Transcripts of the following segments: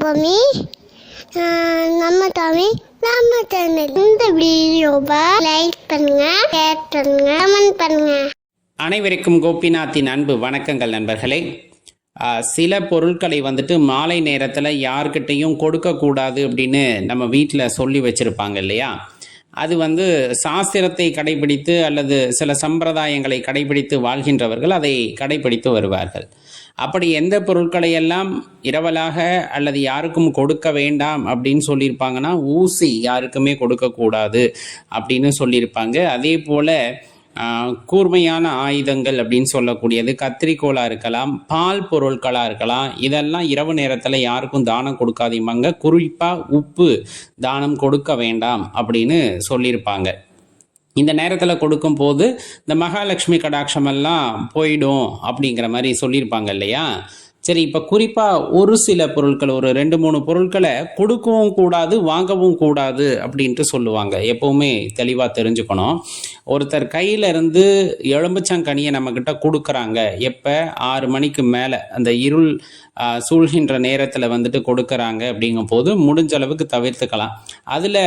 பொம்மி நம்ம தமிழ் நம்ம சேனல் இந்த வீடியோவை லைக் பண்ணுங்க ஷேர் பண்ணுங்க கமெண்ட் பண்ணுங்க. அனைவருக்கும் கோபிநாத்தின் அன்பு வணக்கங்கள் நண்பர்களே. சில பொருட்களை வந்துட்டு மாலை நேரத்தில் யார்கிட்டையும் கொடுக்கக்கூடாது அப்படின்னு நம்ம வீட்டில் சொல்லி வச்சுருப்பாங்க இல்லையா? அது வந்து சாஸ்திரத்தை கடைபிடித்து அல்லது சில சம்பிரதாயங்களை கடைபிடித்து வாழ்கின்றவர்கள் அதை கடைபிடித்து வருவார்கள். அப்படி எந்த பொருட்களை எல்லாம் இரவலாக அல்லது யாருக்கும் கொடுக்க வேண்டாம் அப்படின்னு சொல்லியிருப்பாங்கன்னா ஊசி யாருக்குமே கொடுக்கக்கூடாது அப்படின்னு சொல்லியிருப்பாங்க. அதே போல் கூர்மையான ஆயுதங்கள் அப்படின்னு சொல்லக்கூடியது கத்திரிக்கோளாக இருக்கலாம் பால் பொருட்களாக இருக்கலாம் இதெல்லாம் இரவு நேரத்தில் யாருக்கும் தானம் கொடுக்காதீங்க குறிப்பாக உப்பு தானம் கொடுக்க வேண்டாம் அப்படின்னு சொல்லியிருப்பாங்க. இந்த நேரத்தில் கொடுக்கும் போது இந்த மகாலட்சுமி கடாட்சம் எல்லாம் போயிடும் அப்படிங்கிற மாதிரி சொல்லியிருப்பாங்க இல்லையா? சரி இப்போ குறிப்பாக ஒரு சில பொருட்கள் ஒரு ரெண்டு மூணு பொருட்களை கொடுக்கவும் கூடாது வாங்கவும் கூடாது அப்படின்ட்டு சொல்லுவாங்க. எப்போவுமே தெளிவாக தெரிஞ்சுக்கணும். ஒருத்தர் கையில இருந்து எலும்புச்சங்கனியை நம்மக்கிட்ட கொடுக்குறாங்க. எப்போ? ஆறு மணிக்கு மேலே. அந்த இருள் சூழ்கின்ற நேரத்தில் வந்துட்டு கொடுக்குறாங்க அப்படிங்கும் போது முடிஞ்ச அளவுக்கு தவிர்த்துக்கலாம். அதில்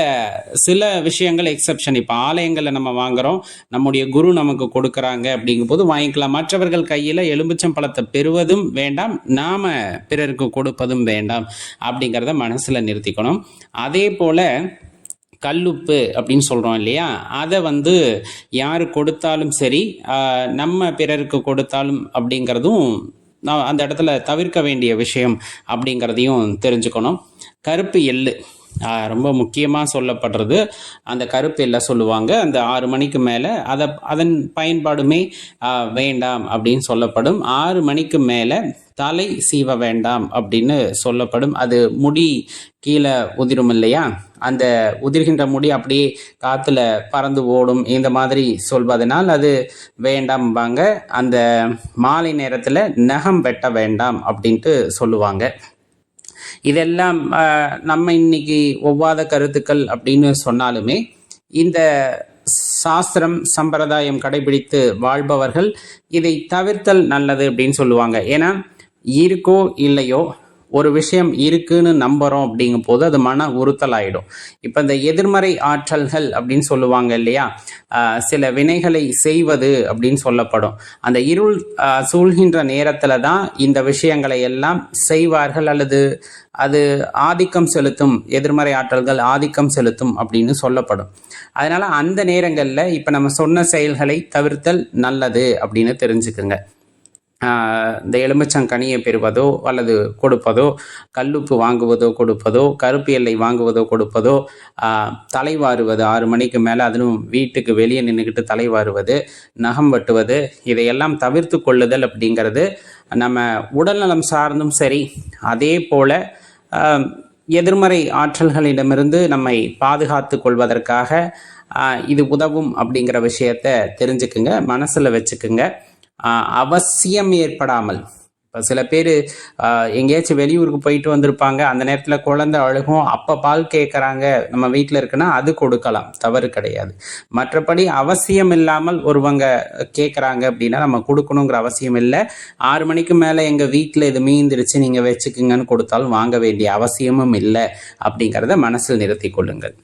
சில விஷயங்கள் எக்ஸப்ஷன் இப்போ ஆலயங்களில் நம்ம வாங்குகிறோம் நம்முடைய குரு நமக்கு கொடுக்குறாங்க அப்படிங்கும் போது வாங்கிக்கலாம். மற்றவர்கள் கையில் எலும்புச்சம் பழத்தை பெறுவதும் வேண்டாம். நாம் பிறருக்கு கொடுப்பதும் வேண்டாம் அப்படிங்கிறத மனசில் நிறுத்திக்கணும். அதே போல் கல்லுப்பு அப்படின்னு சொல்கிறோம் இல்லையா? அதை வந்து யார் கொடுத்தாலும் சரி நம்ம பிறருக்கு கொடுத்தாலும் அப்படிங்கிறதும் நான் அந்த இடத்துல தவிர்க்க வேண்டிய விஷயம் அப்படிங்கிறதையும் தெரிஞ்சுக்கணும். கருப்பு எள்ளு. ரொம்ப முக்கியமாக சொல்லப்படுறது. அந்த கருப்பு எல்லாம் சொல்லுவாங்க. அந்த ஆறு மணிக்கு மேலே அதை அதன் பயன்பாடுமே வேண்டாம் அப்படின்னு சொல்லப்படும். ஆறு மணிக்கு மேலே தலை சீவ வேண்டாம் அப்படின்னு சொல்லப்படும். அது முடி கீழே உதிரும் இல்லையா? அந்த உதிர்கின்ற முடி அப்படியே காற்றுல பறந்து ஓடும். இந்த மாதிரி சொல்வதனால் அது வேண்டாம்பாங்க. அந்த மாலை நேரத்தில் நகம் வெட்ட வேண்டாம் அப்படின்ட்டு சொல்லுவாங்க. இதெல்லாம் நம்ம இன்னைக்கு ஒவ்வாத கருத்துக்கள் அப்படின்னு சொன்னாலுமே இந்த சாஸ்திரம் சம்பிரதாயம் கடைபிடித்து வாழ்பவர்கள் இதை தவிர்த்தல் நல்லது அப்படின்னு சொல்லுவாங்க. ஏன்னா இருக்கோ இல்லையோ ஒரு விஷயம் இருக்குன்னு நம்புகிறோம் அப்படிங்கும் போது அது மன உறுத்தல் ஆகிடும் இப்போ இந்த எதிர்மறை ஆற்றல்கள் அப்படின்னு சொல்லுவாங்க இல்லையா? சில வினைகளை செய்வது அப்படின்னு சொல்லப்படும். அந்த இருள் சூழ்கின்ற நேரத்தில் தான் இந்த விஷயங்களை எல்லாம் செய்வார்கள் அல்லது அது ஆதிக்கம் செலுத்தும் எதிர்மறை ஆற்றல்கள் ஆதிக்கம் செலுத்தும் அப்படின்னு சொல்லப்படும். அதனால் அந்த நேரங்களில் இப்போ நம்ம சொன்ன செயல்களை தவிர்த்தல் நல்லது அப்படின்னு தெரிஞ்சுக்குங்க. இந்த எலுமிச்சங்கனியை பெறுவதோ அல்லது கொடுப்பதோ கல்லுப்பு வாங்குவதோ கொடுப்பதோ கருப்பு எல்லை வாங்குவதோ கொடுப்பதோ ஆஹ் தலை ஆறு மணிக்கு மேலே அதிலும் வீட்டுக்கு வெளியே நின்றுக்கிட்டு தலைவாறுவது நகம் வெட்டுவது இதையெல்லாம் தவிர்த்து கொள்ளுதல் அப்படிங்கிறது நம்ம உடல்நலம் சார்ந்தும் சரி அதே போல் எதிர்மறை ஆற்றல்களிடமிருந்து நம்மை பாதுகாத்து கொள்வதற்காக இது உதவும் அப்படிங்கிற விஷயத்த தெரிஞ்சுக்குங்க மனசில் வச்சுக்குங்க. அவசியம் ஏற்படாமல். இப்போ சில பேர் எங்கேயாச்சும் வெளியூருக்கு போயிட்டு வந்திருப்பாங்க. அந்த நேரத்தில் குழந்தை அழுகும். அப்போ பால் கேட்குறாங்க நம்ம வீட்டில் இருக்குன்னா அது கொடுக்கலாம். தவறு கிடையாது. மற்றபடி அவசியம் இல்லாமல் ஒருவங்க கேட்குறாங்க அப்படின்னா நம்ம கொடுக்கணுங்கிற அவசியம் இல்லை. ஆறு மணிக்கு மேலே எங்கள் வீட்டில் இது மீந்துருச்சு நீங்கள் வச்சுக்குங்கன்னு கொடுத்தாலும் வாங்க வேண்டிய அவசியமும் இல்லை அப்படிங்கிறத மனசில் நிறுத்தி கொள்ளுங்கள்.